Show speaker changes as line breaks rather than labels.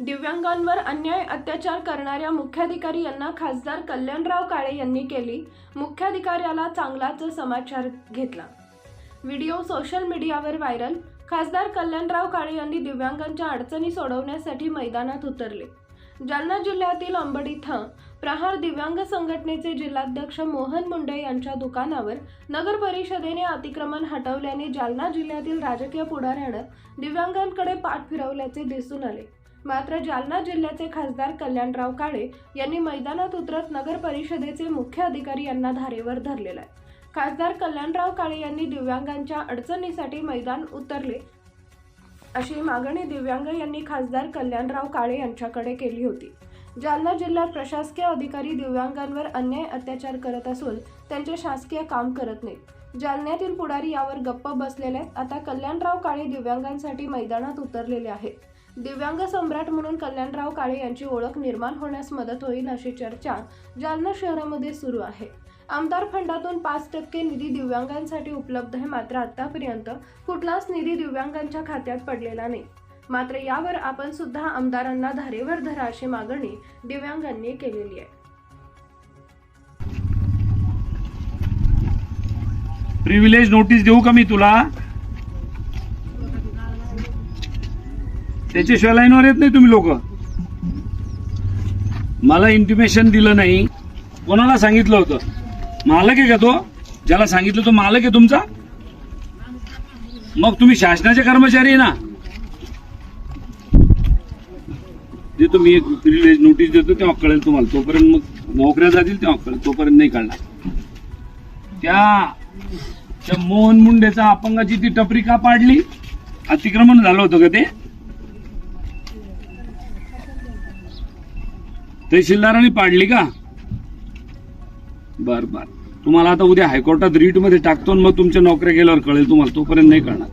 दिव्यांगांवर अन्याय अत्याचार करणाऱ्या मुख्याधिकारी यांना खासदार कल्याणराव काळे यांनी केली. मुख्याधिकाऱ्याला चांगलाच समाचार घेतला. व्हिडिओ सोशल मीडियावर व्हायरल. खासदार कल्याणराव काळे यांनी दिव्यांगांच्या अडचणी सोडवण्यासाठी मैदानात उतरले. जालना जिल्ह्यातील अंबड इथं प्रहार दिव्यांग संघटनेचे जिल्हाध्यक्ष मोहन मुंडे यांच्या दुकानावर नगर परिषदेने अतिक्रमण हटवल्याने जालना जिल्ह्यातील राजकीय पुढाऱ्यानं दिव्यांगांकडे पाठ फिरवल्याचे दिसून आले. मात्र जालना जिल्ह्याचे खासदार कल्याणराव काळे यांनी मैदानात उतरत नगर परिषदेचे मुख्य अधिकारी यांना धारेवर धरलेला आहे. खासदार कल्याणराव काळे यांनी दिव्यांगांच्या अडचणीसाठी मैदान उतरले अशी मागणी दिव्यांग यांनी खासदार कल्याणराव काळे यांच्याकडे केली होती. जालना जिल्ह्यात प्रशासकीय अधिकारी दिव्यांगांवर अन्याय अत्याचार करत असून त्यांचे शासकीय काम करत नाहीत. जालन्यातील पुढारी यावर गप्प बसलेले आहेत. आता कल्याणराव काळे दिव्यांगांसाठी मैदानात उतरलेले आहेत. दिव्यांग सम्राट म्हणून कल्याणराव काळे यांची ओळख निर्माण होण्यास मदत होईल अशी चर्चा जालना शहरामध्ये सुरू आहे. आमदार फंडातून पाच टक्के निधी दिव्यांगांसाठी उपलब्ध आहे. मात्र आतापर्यंत कुठलाच निधी दिव्यांगांच्या खात्यात पडलेला नाही. मात्र यावर आपण सुद्धा आमदारांना धारेवर धरा अशी मागणी दिव्यांगांनी केलेली आहे.
प्रिव्हिलेज नोटीस देऊ का मी तुला? त्याच्याशिवाय लाईनवर येत नाही तुम्ही लोक. मला इंटिमेशन दिलं नाही. कोणाला सांगितलं होतं? मालक आहे का तो? ज्याला सांगितलं तो मालक आहे तुमचा? मग तुम्ही शासनाचे कर्मचारी आहे ना? देतो मी एक प्रिव्हिलेज नोटीस देतो तेव्हा कळेल तुम्हाला. तोपर्यंत मग नोकऱ्या जातील तेव्हा कळेल. तोपर्यंत नाही कळणार. त्या त्या मोहन मुंडेचा अपंगाची ती टपरी का पाडली? अतिक्रमण झालं होतं का ते? तहसीलदारांनी पाडली का? बर बर. तुम्हाला आता उद्या हायकोर्टात रीटमध्ये टाकतो मग तुमच्या नोकऱ्या गेल्यावर कळेल तुम्हाला. तोपर्यंत नाही कळणार.